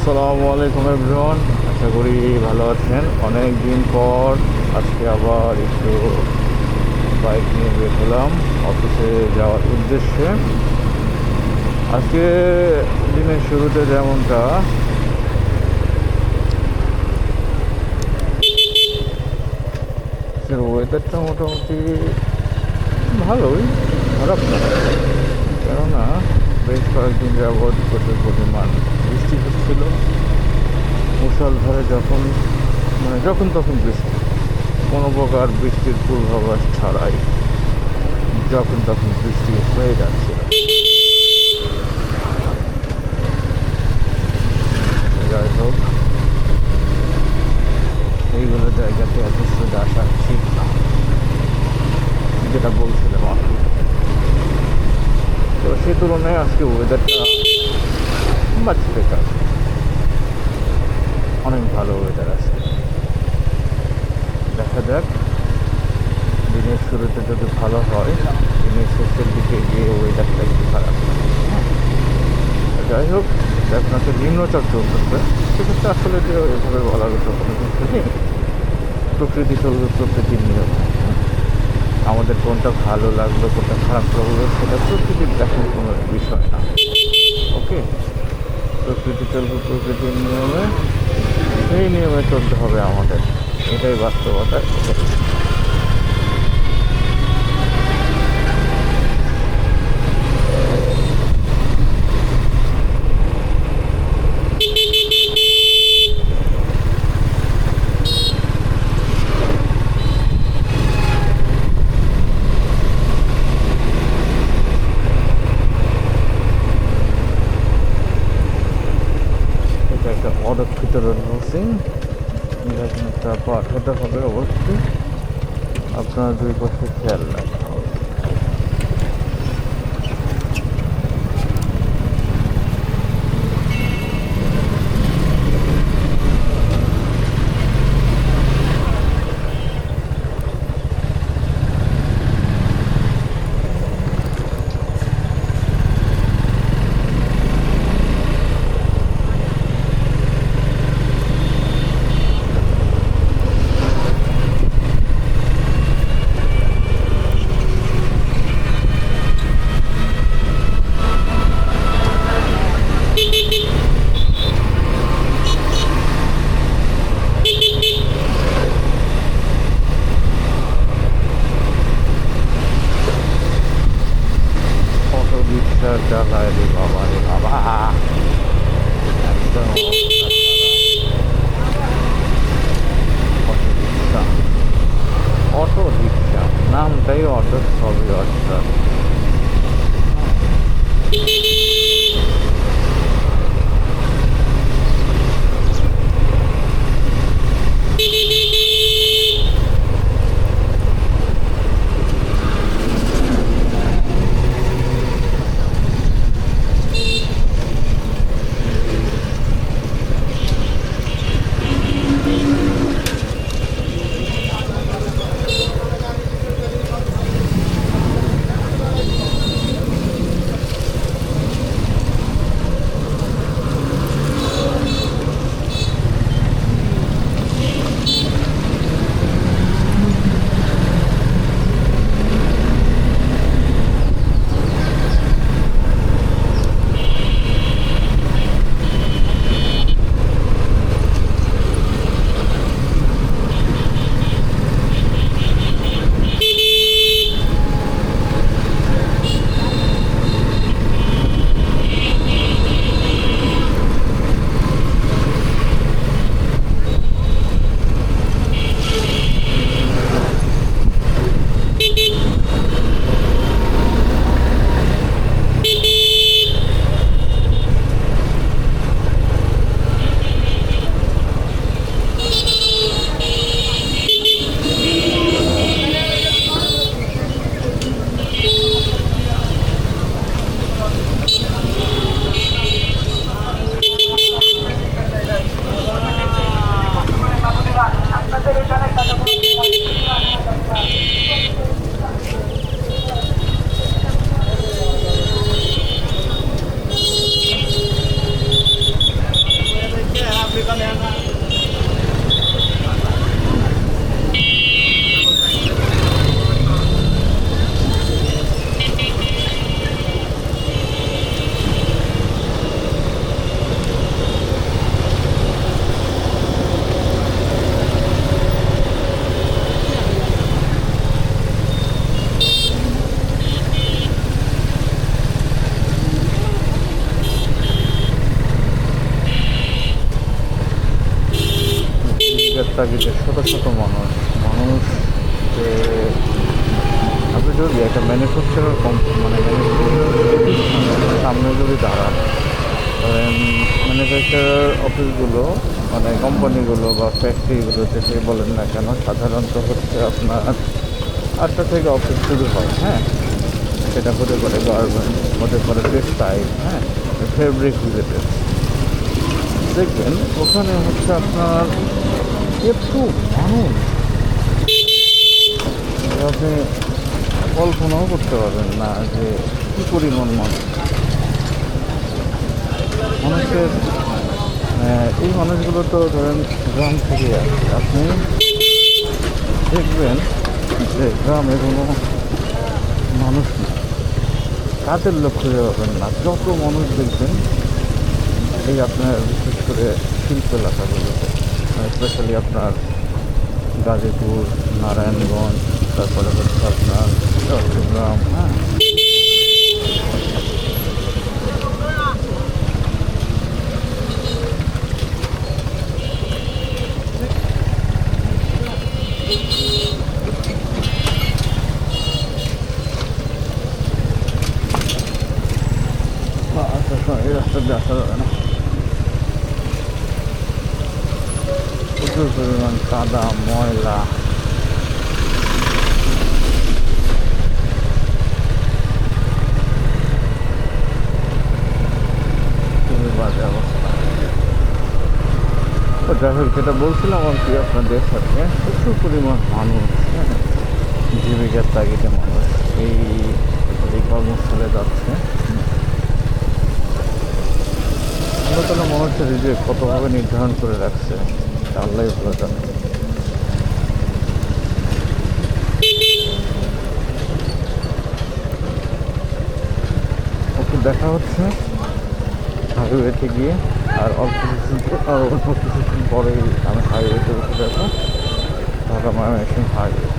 আসসালামু আলাইকুম এভরিওয়ান, আশা করি ভালো আছেন। অনেক দিন পর আজকে আবার একটু বাইক নিয়ে বের হলাম অফিসে যাওয়ার উদ্দেশ্যে। আজকে দিনের শুরুতে যেমনটা ওয়েদারটা মোটামুটি ভালোই, খারাপ না। কেননা বেশ কয়েকদিন যাবৎ প্রচুর পরিমাণ বৃষ্টি হচ্ছিল। মুসলধারে যখন মানে যখন তখন বৃষ্টি, কোনো প্রকার বৃষ্টির পূর্বাভাস ছাড়াই যখন তখন বৃষ্টি হয়ে যাচ্ছিল যাই হোক, এইগুলো জায়গাতে এত আসা ঠিক না, যেটা বলছিলাম তো সে তুলনায় আজকে ওয়েদারটা বাচ্চা বেকার। অনেক ভালো ওয়েদার আছে। দেখা যাক, দিনের শুরুতে যদি ভালো হয়, দিনের শেষের দিকে গিয়ে ওয়েদারটা একটু খারাপ হ্যাঁ। যাই হোক, আপনাকে নিম্নচাপ চলতেছে। সেক্ষেত্রে আসলে যে এভাবে বলার তো কোনো কিছু নেই প্রকৃতি চলবে প্রকৃতির নিয়ম। আমাদের কোনটা ভালো লাগল, কোনটা খারাপ লাগল, সেটা প্রকৃতির দেখার কোনো বিষয় না। ওকে? প্রকৃতি চলবে প্রকৃতির নিয়মে, সেই নিয়মে চলতে হবে আমাদের। এটাই বাস্তবতা এটাই এটা একটা অরক্ষিত সিং একটা পাঠাতে হবে অবশ্যই। আপনার দুই পাশে খেয়াল রাখতে তাগিদে ছোট ছোট মানুষ মানুষ যে আপনি যদি একটা ম্যানুফ্যাকচারার মানে ম্যানুফ্যাকচারার সামনে যদি দাঁড়ান ম্যানুফ্যাকচারার অফিসগুলো মানে কোম্পানিগুলো বা ফ্যাক্টরিগুলো যেটাই বলেন না কেন, সাধারণত হচ্ছে আপনার আটটা থেকে অফিস শুরু হয় হ্যাঁ? সেটা হতে পারে গার্মেন্ট, হতে পারে টেক্সটাইল হ্যাঁ? Fabric related. দেখবেন ওখানে হচ্ছে আপনার একটু মানুষ আপনি কল্পনাও করতে পারবেন না যে কী পরিমাণ মানুষ মানুষের এই মানুষগুলো তো ধরেন গ্রাম থেকে আসে আপনি দেখবেন যে গ্রামে কোনো মানুষ নেই কাজের লোক খুঁজে পাবেন না যত মানুষ দেখবেন এই আপনার বিশেষ করে শিল্প এলাকাগুলোতে স্পেশালি আপনার গাজীপুর নারায়ণগঞ্জ তারপরে হচ্ছে আপনার চট্টগ্রাম হ্যাঁ আচ্ছা আচ্ছা, এই রাস্তা দিয়ে আসা যাবে না প্রচুর পরিমাণ কাদা, ময়লা। বাজে অবস্থা। হোক যেটা বলছিলাম আর কি আপনাদের সাথে, প্রচুর পরিমাণ মানুষ হ্যাঁ জীবিকার তাগিদে মানুষ এই কর্মস্থলে যাচ্ছে। তালা মানুষের রিজেক কতভাবে নির্ধারণ করে রাখছে আল্লাহ ভালো ওকে দেখা হচ্ছে। হাইওয়েতে গিয়ে। আর অল্প কিছু আর অল্প কিছুদিন পরে আমি হাইওয়েতে উঠে যাব। ঢাকা ময়মনসিং হাইওয়ে